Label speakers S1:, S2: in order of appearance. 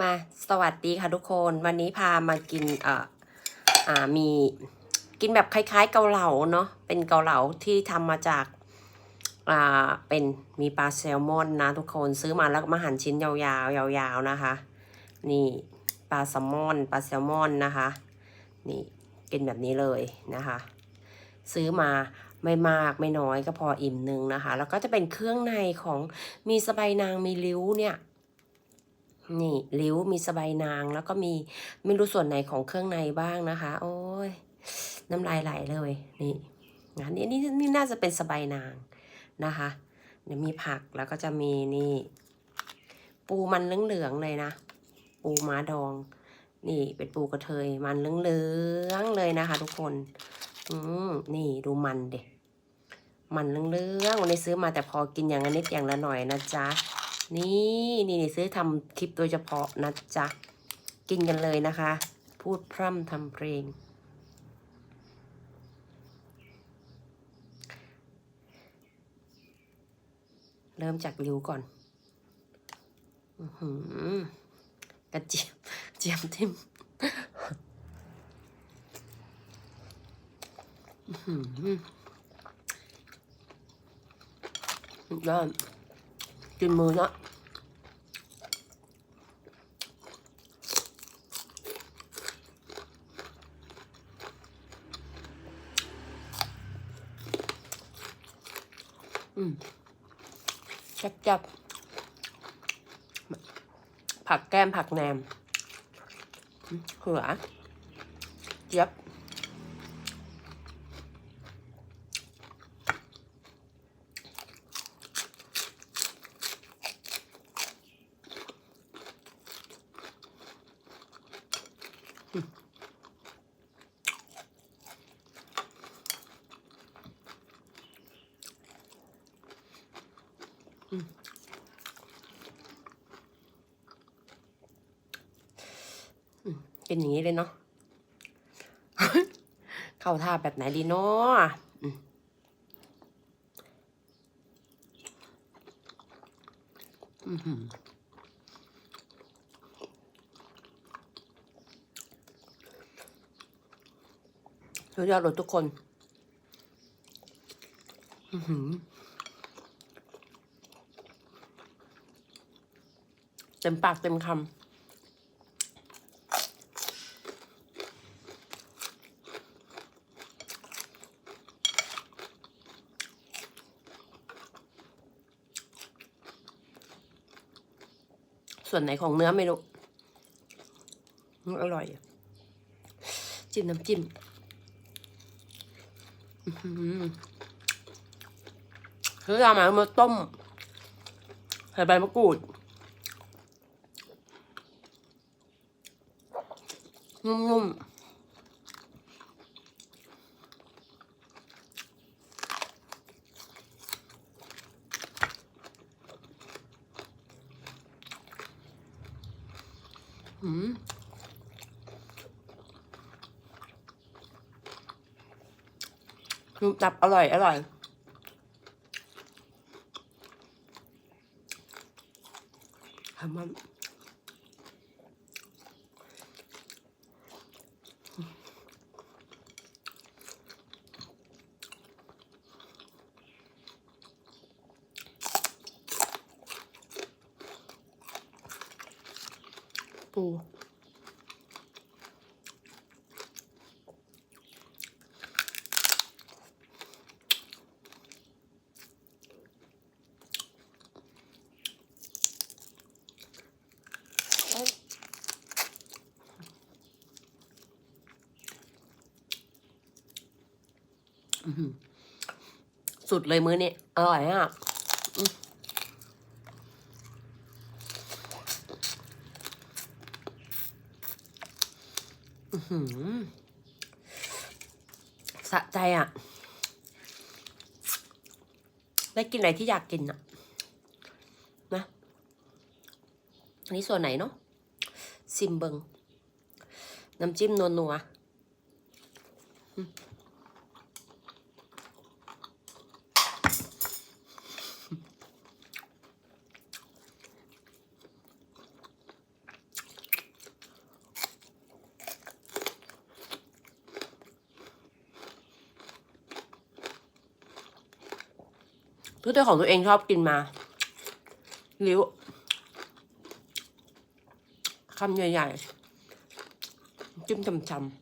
S1: มาสวัสดีค่ะทุกคนวันนี้พามากินเอ่ออ่ามีกินแบบคล้ายๆ เกาเหลาเนาะเป็นเกาเหลาที่ทำมาจากอ่าเป็นมีปลาแซลมอนนะทุกคนซื้อมาแล้วมาหั่นชิ้นยาวๆยาวๆนะคะ นี่ปลาแซลมอนปลาแซลมอนนะคะ นี่กินแบบนี้เลยนะคะ ซื้อมาไม่มากไม่น้อยก็พออิ่มหนึงนะคะ แล้วก็จะเป็นเครื่องในของมีสะใบนางมีริ้วเนี่ย นี่ริ้วมีสบายนางแล้วก็มีไม่รู้ส่วนไหนของเครื่องในบ้างนะคะ โอ้ยน้ำลายไหลเลยนี่งานนี้นี่นี่น่าจะเป็นสบายนางนะคะเดี๋ยวมีผักแล้วก็จะมีนี่ ปูมันเหลืองๆเลยนะ ปูม้าดอง นี่เป็นปูกระเทยมันเหลืองๆเลยนะคะ ทุกคนอืมนี่ดูมันเด็มันเหลืองๆวันนี้ซื้อมาแต่พอกินอย่างละนิดอย่างละหน่อยนะจ๊ะ นี่นี่นี่ซื้อทำคลิปโดยเฉพาะนะจ๊ะ กินกันเลยนะคะ พูดพร่ำทำเพลง เริ่มจากริ้วก่อนอือกระเจี๊ยบเจี๊ยมทิมอื้อหือยอด กินมือละอืมจับจับผักแก้มผักแหนมอืมเหือเจี๊ยบ เป็นอย่างนี้เลยเนาะ เข้าท่าแบบไหนดีเนาะอืมอื้อหือ สุดยอดเลยทุกคน อือหือเต็มปากเต็มคำส่วนไหนของเนื้อไม่รู้ อร่อย จิ้มน้ำจิ้ม ซื้อมามามาต้มใส่ใบมะกรูดนุ่มๆอืม นุ่มจับอร่อย อร่อย ทำมันปู สุดเลยมื้อนี้ อร่อยอะอืมอื้อหือสะใจอะ ได้กินอะไรที่อยากกินอะ นะอันนี้ส่วนไหนเนาะซิมเบิง น้ำจิ้มนัวๆ พื่อตัวของตัวเองชอบกินมาลิ้วคำใหญ่ๆ จิ้มจำ